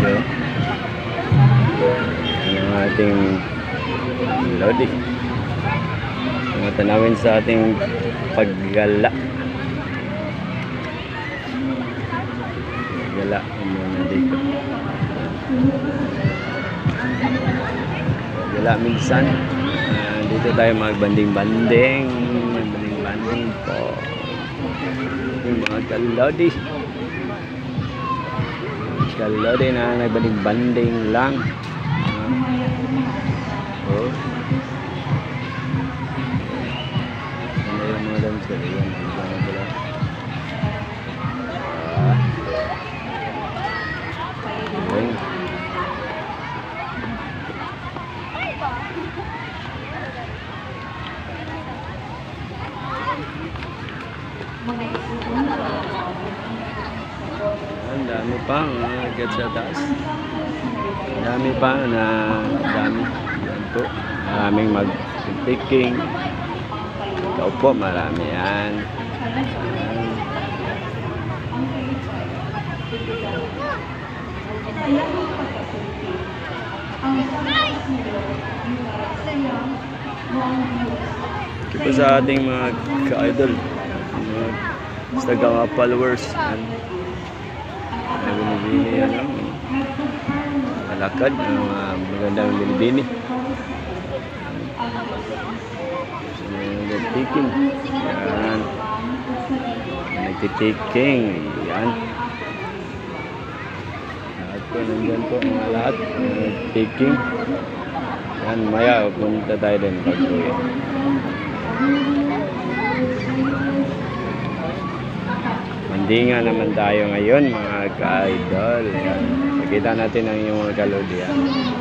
video ang ating lodi. Mga sa ating paggala. Paggala ano muna nandito paggala minsan. Ah, dito tayo magbanding-banding. Magbanding-banding po. Yung mga kalodi Kalodi na nagbanding-banding lang. Oh. Ano mga dancer? Yan, ang mga pala. Ah. Ayun. Ang dami pa mga agad sa taas. Dami pa na dami. Yan po. Maraming mag-picking. Ikaw po, marami yan. Ito sa ating mga ka-idol. Mga Instagram followers. Yan. May binibini yan. no? Malakad. Ang mga magandang binibini. Nagtitiking. Yan. Nagtitiking. Yan. Lahat po, nandyan po mga lahat. Nagtitiking. Yan, maya, punta tayo din pag uwi. Mandinga naman tayo ngayon mga ka-idol. Yan. Nakita natin ang iyong mga kalodi. Yan.